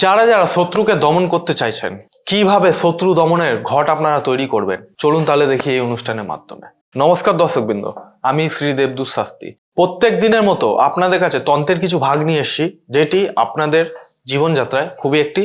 যারা যারা শত্রুকে দমন করতে চাইছেন, কীভাবে শত্রু দমনের ঘট আপনারা তৈরি করবেন, চলুন তাহলে দেখি এই অনুষ্ঠানের মাধ্যমে। নমস্কার দর্শকবৃন্দ, আমি শ্রী দেবদূত শাস্তি প্রত্যেক দিনের মতো আপনাদের কাছে তন্ত্রের কিছু ভাগ নিয়ে এসেছি, যেটি আপনাদের জীবনযাত্রায় খুবই একটি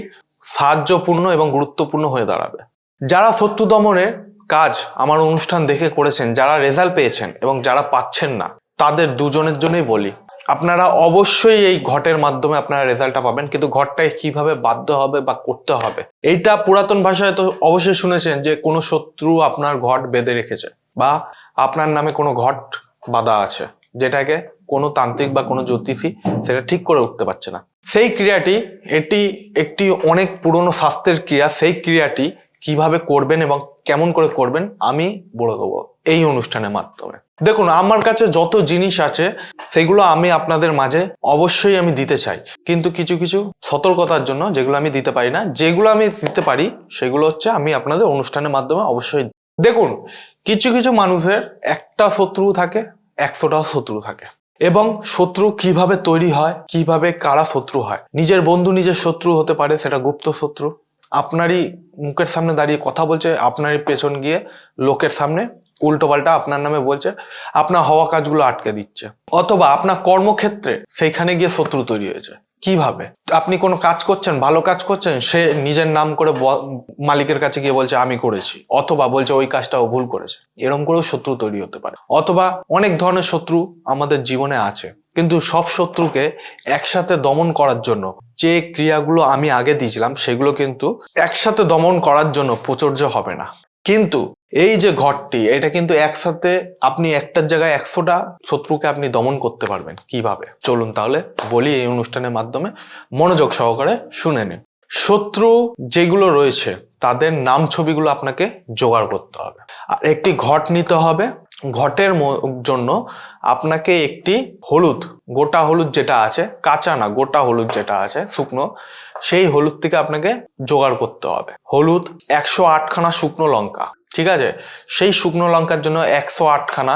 সাহায্যপূর্ণ এবং গুরুত্বপূর্ণ হয়ে দাঁড়াবে। যারা শত্রু দমনের কাজ, আমার অনুষ্ঠান দেখে করেছেন, যারা রেজাল্ট পেয়েছেন এবং যারা পাচ্ছেন না, তাদের দুজনের জন্যই বলি আপনারা অবশ্যই এই ঘটের মাধ্যমে আপনারা রেজাল্টটা পাবেন, কিন্তু ঘরটায় কীভাবে বাধ্য হবে বা করতে হবে, এইটা পুরাতন ভাষায় তো অবশ্যই শুনেছেন যে কোনো শত্রু আপনার ঘট বেঁধে রেখেছে বা আপনার নামে কোনো ঘট বাঁধা আছে, যেটাকে কোনো তান্ত্রিক বা কোনো জ্যোতিষী সেটা ঠিক করে উঠতে পারছে না। সেই ক্রিয়াটি, এটি একটি অনেক পুরনো স্বাস্থ্যের ক্রিয়া, সেই ক্রিয়াটি কীভাবে করবেন এবং কেমন করে করবেন আমি বলে দেবো এই অনুষ্ঠানের মাধ্যমে। দেখুন, আমার কাছে যত জিনিস আছে, সেগুলো আমি আপনাদের মাঝে অবশ্যই আমি দিতে চাই। কিন্তু কিছু কিছু সতর্কতার জন্য যেগুলো আমি দিতে পারি না, যেগুলো আমি দিতে পারি, সেগুলো হচ্ছে আমি আপনাদের অনুষ্ঠানের মাধ্যমে অবশ্যই দেখুন, কিছু কিছু মানুষের একটা শত্রু থাকে, একশোটাও শত্রু থাকে। এবং শত্রু কীভাবে তৈরি হয়, কীভাবে কারা শত্রু হয়, নিজের বন্ধু নিজের শত্রু হতে পারে, সেটা গুপ্ত শত্রু আপনারই মুখের সামনে দাঁড়িয়ে কথা বলছে, আপনারই পেছন গিয়ে লোকের সামনে উল্টো পাল্টা আপনার নামে বলছে, আপনার হওয়া কাজগুলো আটকে দিচ্ছে। অথবা আপনার কর্মক্ষেত্রে সেইখানে গিয়ে শত্রু তৈরি হয়েছে। কীভাবে? আপনি কোনো কাজ করছেন, ভালো কাজ করছেন, সে নিজের নাম করে মালিকের কাছে গিয়ে বলছে, আমি করেছি। অথবা বলছে, ওই কাজটা ও ভুল করেছে। এরকম করেও শত্রু তৈরি হতে পারে। অথবা অনেক ধরনের শত্রু আমাদের জীবনে আছে। কিন্তু সব শত্রুকে একসাথে দমন করার জন্য যে ক্রিয়াগুলো আমি আগে দিয়েছিলাম, সেগুলো কিন্তু একসাথে দমন করার জন্য প্রচর্য হবে না। কিন্তু এই যে ঘরটি, এটা কিন্তু একসাথে আপনি একটার জায়গায় একশোটা শত্রুকে আপনি দমন করতে পারবেন কীভাবে? চলুন তাহলে বলি এই অনুষ্ঠানের মাধ্যমে। মনোযোগ সহকারে শুনে নিন। শত্রু যেগুলো রয়েছে, তাদের নাম ছবিগুলো আপনাকে জোগাড় করতে হবে। আর একটি ঘট নিতে হবে। ঘটের জন্য আপনাকে একটি হলুদ, গোটা হলুদ যেটা আছে, কাঁচা না, গোটা হলুদ যেটা আছে, শুকনো, সেই হলুদ থেকে আপনাকে জোগাড় করতে হবে। হলুদ একশো আটখানা শুকনো লঙ্কা। ঠিক আছে? সেই শুকনো লঙ্কার জন্য একশো আটখানা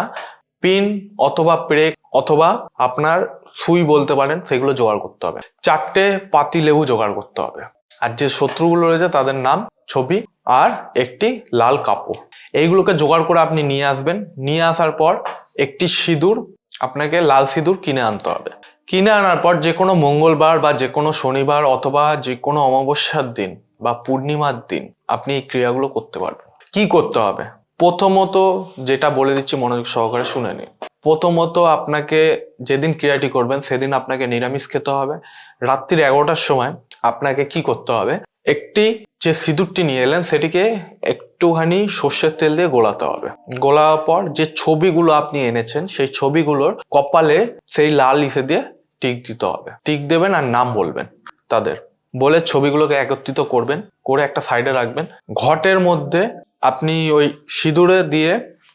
পিন অথবা প্রেক অথবা আপনার সুই বলতে পারেন, সেগুলো জোগাড় করতে হবে। চারটে পাতি লেবু জোগাড় করতে হবে। আর যে শত্রুগুলো রয়েছে তাদের নাম, ছবি আর একটি লাল কাপড়। এইগুলোকে জোগাড় করে আপনি নিয়ে আসবেন। নিয়ে আসার পর একটি সিঁদুর আপনাকে লাল সিঁদুর কিনে আনতে হবে। কিনে আনার পর যে কোনো মঙ্গলবার বা যে কোনো শনিবার অথবা যে কোনো অমাবস্যার দিন বা পূর্ণিমার দিন আপনি এই ক্রিয়াগুলো করতে পারবেন। কি করতে হবে? প্রথমত যেটা বলে দিচ্ছি মনোযোগ সহকারে শুনে নিন। প্রথমত আপনাকে যেদিন ক্রিয়াটি করবেন, সেদিন আপনাকে নিরামিষ খেতে হবে। রাত্রির এগারোটার সময় আপনাকে কি করতে হবে? একটি যে সিঁদুরটি নিয়ে এলেন, সেটিকে একটুখানি সর্ষের তেল দিয়ে গোলাতে হবে। গোলার পর যে ছবিগুলো আপনি এনেছেন, সেই ছবিগুলোর কপালে সেই লাল ইসে দিয়ে টিক দিতে হবে। টিক দেবেন আর নাম বলবেন তাদের। বলে ছবিগুলোকে একত্রিত করবেন, করে একটা সাইডে রাখবেন। ঘটের মধ্যে আপনি ওই সিঁদুরে দিয়ে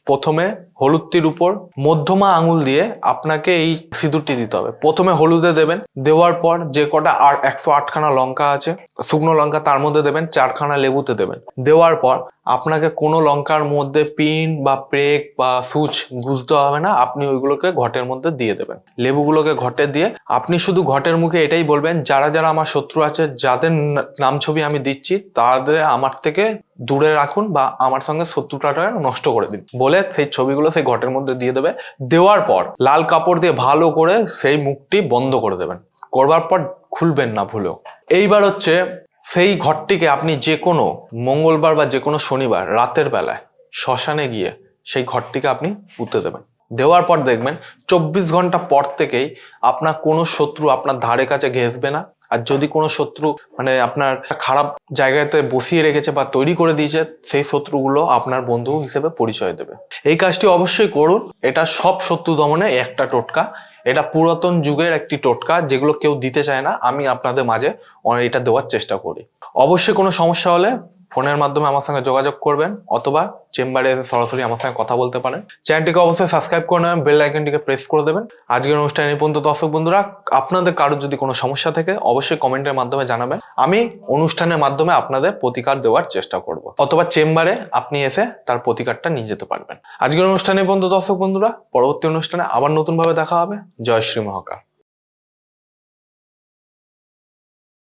প্রথমে হলুদটির উপর মধ্যমা আঙুল দিয়ে আপনাকে এই সিঁদুরটি দিতে হবে। প্রথমে হলুদে দেবেন, দেওয়ার পর যে কটা আর একশো আটখানা লঙ্কা আছে, শুকনো লঙ্কা তার মধ্যে দেবেন, চারখানা লেবুতে দেবেন। দেওয়ার পর আপনাকে কোনো লঙ্কার মধ্যে পিন বা প্রেক বা সুচ গুজতে হবে না, আপনি ওইগুলোকে ঘটের মধ্যে দিয়ে দেবেন। লেবুগুলোকে ঘটে দিয়ে আপনি শুধু ঘটের মুখে এটাই বলবেন, যারা যারা আমার শত্রু আছে, যাদের নাম ছবি আমি দিচ্ছি, তাদের আমার থেকে দূরে রাখুন বা আমার সঙ্গে শত্রুতাটা নষ্ট করে দিন। বলে সেই ছবিগুলো সেই ঘটের মধ্যে দিয়ে দেবে। দেওয়ার পর লাল কাপড় দিয়ে ভালো করে সেই মুখটি বন্ধ করে দেবেন। করবার পর খুলবেন না, ভুলেও। এইবার হচ্ছে সেই ঘরটিকে আপনি যে কোনো মঙ্গলবার বা যে কোনো শনিবার রাতের বেলায় শ্মশানে গিয়ে সেই ঘরটিকে আপনি পুঁতে দেবেন। দেওয়ার পর দেখবেন চব্বিশ ঘণ্টা পর থেকেই আপনার কোনো শত্রু আপনার ধারে কাছে ঘেসবে না। আর যদি কোনো শত্রু মানে আপনার খারাপ জায়গাতে বসিয়ে রেখেছে বা তৈরি করে দিয়েছে, সেই শত্রুগুলো আপনার বন্ধু হিসেবে পরিচয় দেবে। এই কাজটি অবশ্যই করুন। এটা সব শত্রু দমনে একটা টোটকা। এটা পুরাতন যুগের একটি টোটকা যেগুলো কেউ দিতে চায় না। আমি আপনাদের মাঝে এটা দেওয়ার চেষ্টা করি। অবশ্যই কোনো সমস্যা হলে ফোনের মাধ্যমে আমার সঙ্গে যোগাযোগ করবেন, অথবা চেম্বারে এসে সরাসরি আমার সঙ্গে কথা বলতে পারেন। চ্যানেলটিকে অবশ্যই সাবস্ক্রাইব করে নেবেন, বেল আইকনটিকে প্রেস করে দেবেন। আজকের অনুষ্ঠানে এই পর্যন্ত। দর্শক বন্ধুরা, আপনাদের কারোর যদি কোনো সমস্যা থাকে, অবশ্যই কমেন্টের মাধ্যমে জানাবেন। আমি অনুষ্ঠানের মাধ্যমে আপনাদের প্রতিকার দেওয়ার চেষ্টা করব, অথবা চেম্বারে আপনি এসে তার প্রতিকারটা নিয়ে যেতে পারবেন। আজকের অনুষ্ঠানে পর্যন্ত। দর্শক বন্ধুরা, পরবর্তী অনুষ্ঠানে আবার নতুনভাবে দেখা হবে। জয় শ্রী মহাকাল।